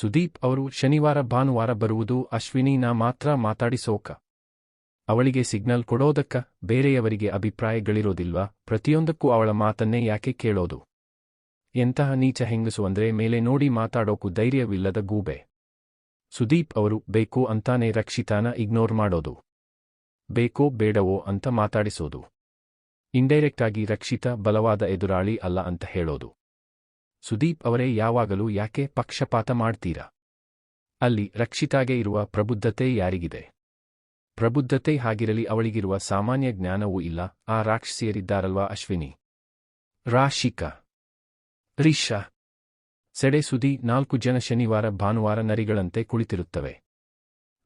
ಸುದೀಪ್ ಅವರು ಶನಿವಾರ ಭಾನುವಾರ ಬರುವುದು ಅಶ್ವಿನಿ ನಾ ಮಾತ್ರ ಮಾತಾಡಿಸೋಕ. ಅವಳಿಗೆ ಸಿಗ್ನಲ್ ಕೊಡೋದಕ್ಕ ಬೇರೆಯವರಿಗೆ ಅಭಿಪ್ರಾಯಗಳಿರೋದಿಲ್ವಾ? ಪ್ರತಿಯೊಂದಕ್ಕೂ ಅವಳ ಮಾತನ್ನೇ ಯಾಕೆ ಕೇಳೋದು? ಎಂತಹ ನೀಚ ಹೆಂಗಸು ಅಂದ್ರೆ ಮೇಲೆ ನೋಡಿ ಮಾತಾಡೋಕು ಧೈರ್ಯವಿಲ್ಲದ ಗೂಬೆ. ಸುದೀಪ್ ಅವರು, ಬೇಕು ಅಂತಾನೆ ರಕ್ಷಿತಾನ ಇಗ್ನೋರ್ ಮಾಡೋದು. ಬೇಕೋ ಬೇಡವೋ ಅಂತ ಮಾತಾಡಿಸೋದು. ಇಂಡೈರೆಕ್ಟ್ ಆಗಿ ರಕ್ಷಿತಾ, ಬಲವಾದ ಎದುರಾಳಿ ಅಲ್ಲ ಅಂತ ಹೇಳೋದು. ಸುದೀಪ್ ಅವರೇ ಯಾವಾಗಲೂ ಯಾಕೆ ಪಕ್ಷಪಾತ ಮಾಡ್ತೀರಾ? ಅಲ್ಲಿ ರಕ್ಷಿತಾಗೆ ಇರುವ ಪ್ರಬುದ್ಧತೆ ಯಾರಿಗಿದೆ? ಪ್ರಬುದ್ಧತೆ ಹಾಗಿರಲಿ ಅವಳಿಗಿರುವ ಸಾಮಾನ್ಯ ಜ್ಞಾನವೂ ಇಲ್ಲ, ಆ ರಾಕ್ಷಸಿಯರಿದ್ದಾರಲ್ವಾ ಅಶ್ವಿನಿ? ರಾಶಿಕಾ. ರಿಷಾ. ಸೆಡೆ ಸುದಿ ನಾಲ್ಕು ಜನ ಶನಿವಾರ ಭಾನುವಾರ ನರಿಗಳಂತೆ ಕುಳಿತಿರುತ್ತವೆ.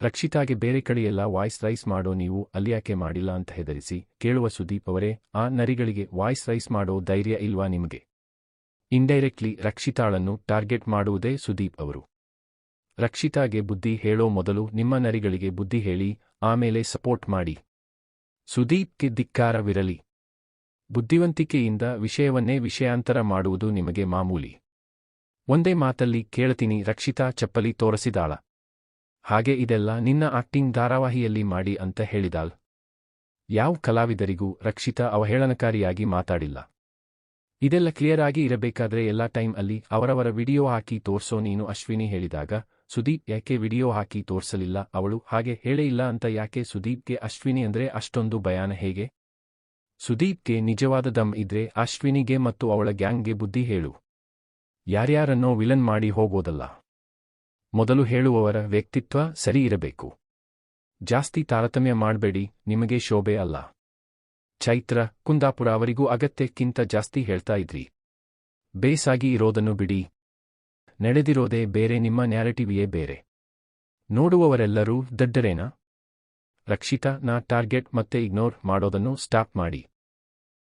ರಕ್ಷಿತಾಗೆ ಬೇರೆ ಕಡೆಯೆಲ್ಲ ವಾಯ್ಸ್ ರೈಸ್ ಮಾಡೋ ನೀವು ಅಲ್ಯಾಕೆ ಮಾಡಿಲ್ಲ ಅಂತ ಹೆದರಿಸಿ ಕೇಳುವ ಸುದೀಪ್ ಅವರೇ, ಆ ನರಿಗಳಿಗೆ ವಾಯ್ಸ್ ರೈಸ್ ಮಾಡೋ ಧೈರ್ಯ ಇಲ್ವಾ ನಿಮಗೆ? ಇಂಡೈರೆಕ್ಟ್ಲಿ ರಕ್ಷಿತಾಳನ್ನು ಟಾರ್ಗೆಟ್ ಮಾಡುವುದೇ ಸುದೀಪ್ ಅವರು. ರಕ್ಷಿತಾಗೆ ಬುದ್ಧಿ ಹೇಳೋ ಮೊದಲು ನಿಮ್ಮ ನರಿಗಳಿಗೆ ಬುದ್ಧಿ ಹೇಳಿ, ಆಮೇಲೆ ಸಪೋರ್ಟ್ ಮಾಡಿ. ಸುದೀಪ್ಗೆ ಧಿಕ್ಕಾರವಿರಲಿ. ಬುದ್ಧಿವಂತಿಕೆಯಿಂದ ವಿಷಯವನ್ನೇ ವಿಷಯಾಂತರ ಮಾಡುವುದು ನಿಮಗೆ ಮಾಮೂಲಿ. ಒಂದೇ ಮಾತಲ್ಲಿ ಕೇಳ್ತೀನಿ, ರಕ್ಷಿತಾ ಚಪ್ಪಲಿ ತೋರಿಸಿದಾಳ. ಹಾಗೆ ಇದೆಲ್ಲ ನಿನ್ನ ಆಕ್ಟಿಂಗ್ ಧಾರಾವಾಹಿಯಲ್ಲಿ ಮಾಡಿ ಅಂತ ಹೇಳಿದಾಳ್. ಯಾವ ಕಲಾವಿದರಿಗೂ ರಕ್ಷಿತಾ ಅವಹೇಳನಕಾರಿಯಾಗಿ ಮಾತಾಡಿಲ್ಲ. ಇದೆಲ್ಲ ಕ್ಲಿಯರ್ ಆಗಿ ಇರಬೇಕಾದ್ರೆ ಎಲ್ಲಾ ಟೈಮ್ ಅಲ್ಲಿ ಅವರವರ ವಿಡಿಯೋ ಹಾಕಿ ತೋರ್ಸೋ ನೀನು ಅಶ್ವಿನಿ ಹೇಳಿದಾಗ, ಸುದೀಪ್ ಯಾಕೆ ವಿಡಿಯೋ ಹಾಕಿ ತೋರ್ಸಲಿಲ್ಲ? ಅವಳು ಹಾಗೆ ಹೇಳೇ ಇಲ್ಲ ಅಂತ ಯಾಕೆ ಸುದೀಪ್ಗೆ ಅಶ್ವಿನಿ ಅಂದ್ರೆ ಅಷ್ಟೊಂದು ಭಯಾನ ಹೇಗೆ? ಸುದೀಪ್ಗೆ ನಿಜವಾದ ದಮ್ ಇದ್ರೆ ಅಶ್ವಿನಿಗೆ ಮತ್ತು ಅವಳ ಗ್ಯಾಂಗ್ಗೆ ಬುದ್ಧಿ ಹೇಳು. ಯಾರ್ಯಾರನ್ನೋ ವಿಲನ್ ಮಾಡಿ ಹೋಗೋದಲ್ಲ. ಮೊದಲು ಹೇಳುವವರ ವ್ಯಕ್ತಿತ್ವ ಸರಿ ಇರಬೇಕು. ಜಾಸ್ತಿ ತಾರತಮ್ಯ ಮಾಡಬೇಡಿ, ನಿಮಗೆ ಶೋಭೆ ಅಲ್ಲ. ಚೈತ್ರ, ಕುಂದಾಪುರ ಅವರಿಗೂ ಅಗತ್ಯಕ್ಕಿಂತ ಜಾಸ್ತಿ ಹೇಳ್ತಾ ಇದ್ರಿ. ಬೇಸಾಗಿ ಇರೋದನ್ನು ಬಿಡಿ. ನಡೆದಿರೋದೇ ಬೇರೆ, ನಿಮ್ಮ ನ್ಯಾರೆಟಿವಿಯೇ ಬೇರೆ. ನೋಡುವವರೆಲ್ಲರೂ ದಡ್ಡರೇನಾ? ರಕ್ಷಿತಾ, ನಾ ಟಾರ್ಗೆಟ್ ಮತ್ತೆ ಇಗ್ನೋರ್ ಮಾಡೋದನ್ನು ಸ್ಟಾಪ್ ಮಾಡಿ.